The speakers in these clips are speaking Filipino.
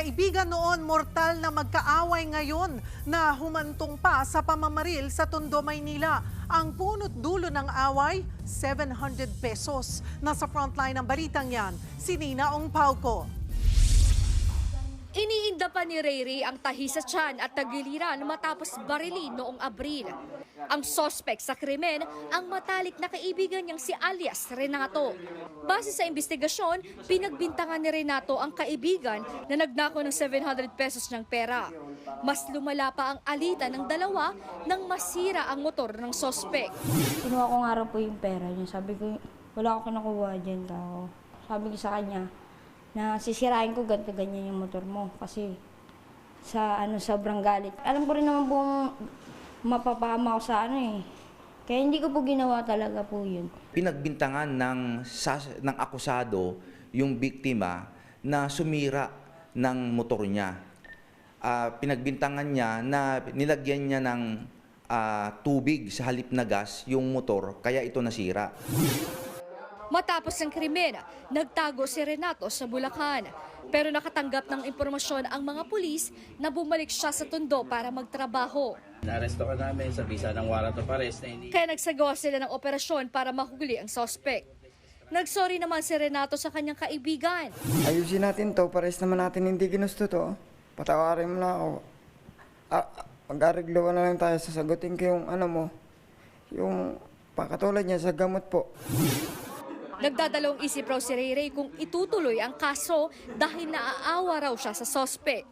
Magkaibigan noon, mortal na magkaaway ngayon na humantong pa sa pamamaril sa Tondo, Maynila. Ang punot dulo ng away, 700 pesos. Nasa frontline ng balitang yan, si Nina Ong Pauco. Iniinda pa ni Ray Ray ang tahi sa tiyan at tagiliran matapos barilin noong Abril. Ang sospek sa krimen, ang matalik na kaibigan niyang si alias Renato. Base sa investigasyon, pinagbintangan ni Renato ang kaibigan na nagnako ng 700 pesos ng pera. Mas lumala pa ang alitan ng dalawa nang masira ang motor ng sospek. Kinuha ko nga raw po yung pera niya. Sabi ko, wala ako kinukuha dyan tao. Sabi ko sa kanya, na sisirain ko ganito ganyan yung motor mo kasi sa ano sobrang galit. Alam ko rin naman pong mapapama ako sa ano eh. Kaya hindi ko po ginawa talaga po yun. Pinagbintangan ng, sas- ng akusado yung biktima na sumira ng motor niya. Ah, pinagbintangan niya na nilagyan niya ng ah, tubig sa halip na gas yung motor, kaya ito nasira. Matapos ang krimen, nagtago si Renato sa Bulacan. Pero nakatanggap ng impormasyon ang mga pulis na bumalik siya sa Tondo para magtrabaho. Naresto ka namin sa bisa ng warrant of arrest na hindi Kaya nagsagawa sila ng operasyon para mahuli ang suspect. Nagsorry naman si Renato sa kanyang kaibigan. Ayusin natin to, pares naman natin hindi ginusto to. Patawarin mo na ako. Ah, mag-ariglawan na lang tayo, sasagutin ko yung ano mo, yung pakatulad niya sa gamot po. Nagdadalawang isip raw si Ray Ray kung itutuloy ang kaso dahil naaawa raw siya sa suspect.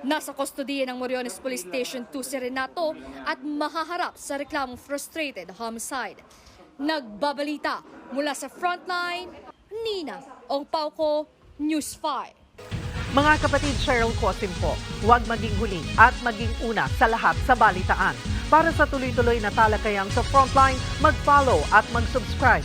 Nasa kustodiya ng Moriones Police Station 2 si Renato at mahaharap sa reklamong frustrated homicide. Nagbabalita mula sa frontline, Nina Ongpauco, News 5. Mga kapatid Cheryl Cosim po, huwag maging huli at maging una sa lahat sa balitaan. Para sa tuloy-tuloy na talakayang sa Frontline, mag-follow at mag-subscribe